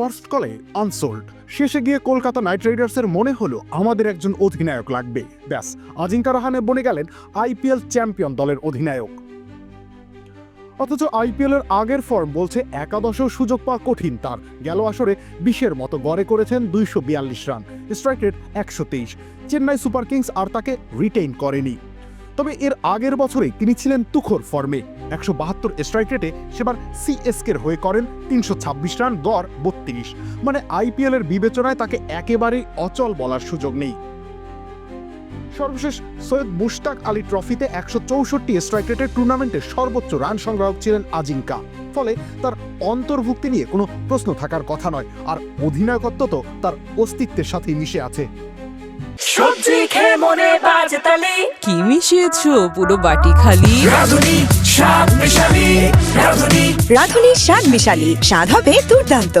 First কলে unsold. শেষে গিয়ে কলকাতা নাইট রাইডার্সের মনে হলো আমাদের একজন অধিনায়ক লাগবে। ব্যাস, আজিঙ্কা রাহানে বনে গেলেন আইপিএল চ্যাম্পিয়ন দলের অধিনায়ক। অথচ আইপিএল এর আগের ফর্ম বলছে একাদশেও সুযোগ পাওয়া কঠিন তার। গেল আসরে বিশের মতো গড়ে করেছেন দুইশো বিয়াল্লিশ রান, স্ট্রাইক রেট একশো তেইশ। চেন্নাই সুপার কিংস আর তাকে রিটেইন করেনি। তবে এর আগের বছরেই তিনি ছিলেন তুখর ফর্মে। একশো বাহাত্তর স্ট্রাইক রেটে সেবার সিএসকের হয়ে করেন তিনশো ছাব্বিশ রান, গড় বত্রিশ। মানে আইপিএল এর বিবেচনায় তাকে একেবারেই অচল বলার সুযোগ নেই। সর্বশেষ সৈয়দ মুশতাক আলী ট্রফিতে একশো চৌষট্টি স্ট্রাইক রেটের টুর্নামেন্টের সর্বোচ্চ রান সংগ্রাহক ছিলেন আজিঙ্কা। ফলে তার অন্তর্ভুক্তি নিয়ে কোনো প্রশ্ন থাকার কথা নয়। আর অধিনায়কত্ব তো তার অস্তিত্বের সাথেই মিশে আছে। সবজি খেয়ে মনে বাজে তালি। কি মিশিয়েছো পুরো বাটি খালি? রাধুনি শাক মিশালি। রাধুনি। রাঁধুনি স্বাদ মিশালি স্বাদ হবে দুর্দান্ত।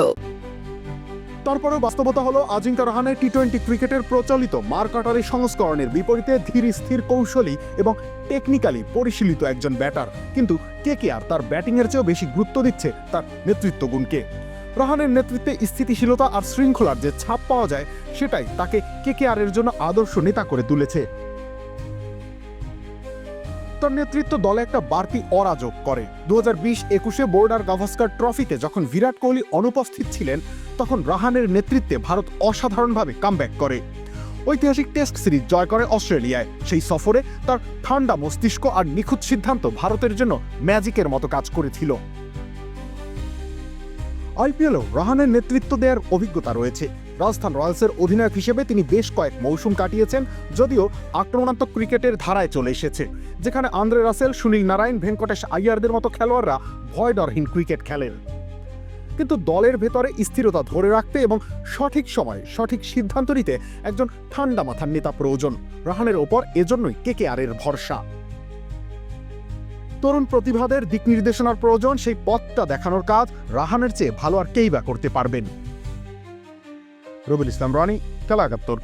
তারপরেও বাস্তবতা হলো আজিঙ্কা রাহানের টি টোয়েন্টি ক্রিকেটের প্রচলিত মারকাটারি সংস্করণের বিপরীতে ধীর স্থির কৌশলী এবং টেকনিক্যালি পরিশীলিত একজন ব্যাটার কিন্তু কে কে আর তার ব্যাটিংয়ের চেয়েও বেশি গুরুত্ব দিচ্ছে তার নেতৃত্ব গুণকে রাহানের নেতৃত্বে স্থিতিশীলতা আর শৃঙ্খলার যে ছাপ পাওয়া যায়, সেটাই তাকে কে কে আর এর জন্য আদর্শ নেতা করে তুলেছে। তার নেতৃত্ব দলে একটা বাড়তি অরাজক করে। দু হাজার বিশ একুশে বোর্ডার গাভাস্কার ট্রফিতে যখন বিরাট কোহলি অনুপস্থিত ছিলেন, তখন রাহানের নেতৃত্বে ভারত অসাধারণভাবে কামব্যাক করে। ঐতিহাসিক টেস্ট সিরিজ জয় করে অস্ট্রেলিয়ায়। সেই সফরে তার ঠান্ডা মস্তিষ্ক আর নিখুঁত সিদ্ধান্ত ভারতের জন্য ম্যাজিকের মতো কাজ করেছিল। আইপিএলও রাহানের নেতৃত্ব দেওয়ার অভিজ্ঞতা রয়েছে। রাজস্থান রয়্যালসের অধিনায়ক হিসেবে তিনি বেশ কয়েক মৌসুম কাটিয়েছেন, যদিও আক্রমণাত্মক ক্রিকেটের ধারায় চলে এসেছে। যেখানে আন্দ্রে রাসেল, সুনীল নারায়ণ, ভেঙ্কটেশ আইয়ারদের মতো খেলোয়াড়রা ভয়ডরহীন ক্রিকেট খেলেন। কিন্তু দলের ভেতরে স্থিরতা ধরে রাখতে এবং সঠিক সময়ে সঠিক সিদ্ধান্ত নিতে একজন ঠান্ডা মাথার নেতা প্রয়োজন। রাহানের ওপর এজন্যই কে কে আর এর ভরসা। তরুণ প্রতিভাদের দিক নির্দেশনার প্রয়োজন, সেই পথটা দেখানোর কাজ রাহানের চেয়ে ভালো আর কেই বা করতে পারবেন? রবিল ইসলাম, রনি খেলা একাত্তর